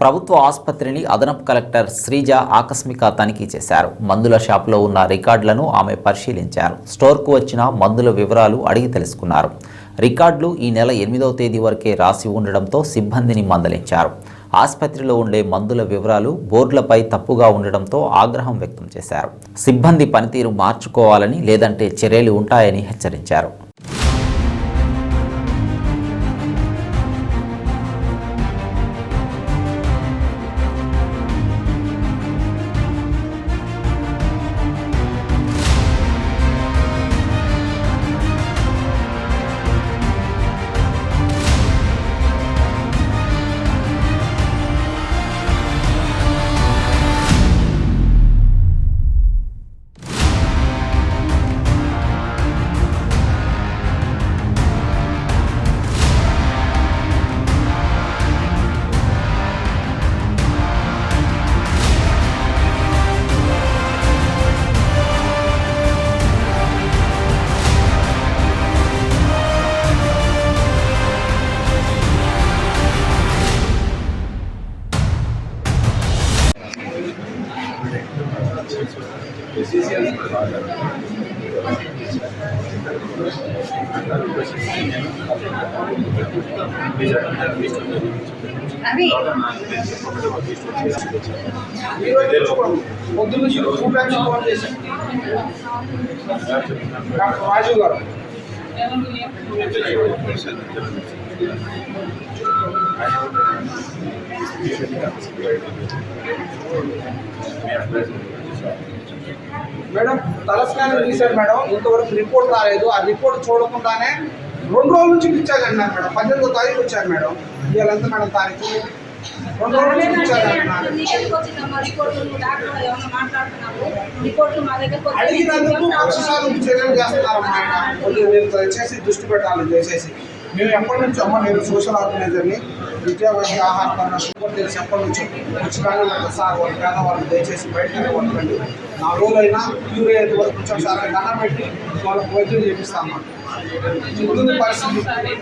ప్రభుత్వ ఆసుపత్రిని అదనపు కలెక్టర్ శ్రీజ ఆకస్మిక తనిఖీ చేశారు. మందుల షాపులో ఉన్న రికార్డులను ఆమె పరిశీలించారు. స్టోర్కు వచ్చిన మందుల వివరాలు అడిగి తెలుసుకున్నారు. రికార్డులు ఈ నెల ఎనిమిదవ తేదీ వరకే రాసి ఉండడంతో సిబ్బందిని మందలించారు. ఆసుపత్రిలో ఉండే మందుల వివరాలు బోర్డులపై తప్పుగా ఉండడంతో ఆగ్రహం వ్యక్తం చేశారు. సిబ్బంది పనితీరు మార్చుకోవాలని లేదంటే చర్యలు ఉంటాయని హెచ్చరించారు. అవి పొద్దున్న నుంచి టూ టైమ్స్ ఫోన్ చేశాను డాక్టర్ రాజు గారు మేడం తల స్కానింగ్ తీశారు మేడం. ఇంతవరకు రిపోర్ట్ రాలేదు. ఆ రిపోర్ట్ చూడకుండానే రెండు రోజుల నుంచి అన్నారు మేడం. పద్దెనిమిదో తారీఖు వచ్చారు మేడం. ఇవాళ ఎంత మేడం తారీఖు? రెండు రోజుల నుంచి అడిగినందుకు చర్యలు చేస్తున్నారమ్మా కొద్దిగా మీరు దయచేసి దృష్టి పెట్టాలి దయచేసి. మేము ఎప్పటి నుంచి అమ్మ నేను సోషల్ ఆర్గనైజర్ని విద్యావాహి ఆహార పరణ తెలిసి ఎప్పటి నుంచి ఉచితంగా నాకు సార్ వాళ్ళు పేదవాళ్ళు దయచేసి బయటనే కొట్టండి నా రోజులైనా క్యూర్ అయ్యేది వరకు కొంచెం సార్ దండం పెట్టి వాళ్ళకి వైద్యం చేపిస్తామా ముందు పరిస్థితి.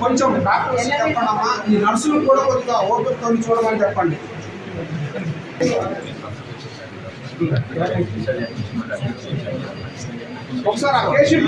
కొంచెం డాక్టర్స్ చెప్పండి అమ్మా ఈ నర్సులు కూడా కొద్దిగా ఓపికతో చూడమని చెప్పండి. ఒకసారి ఆ పేషెంట్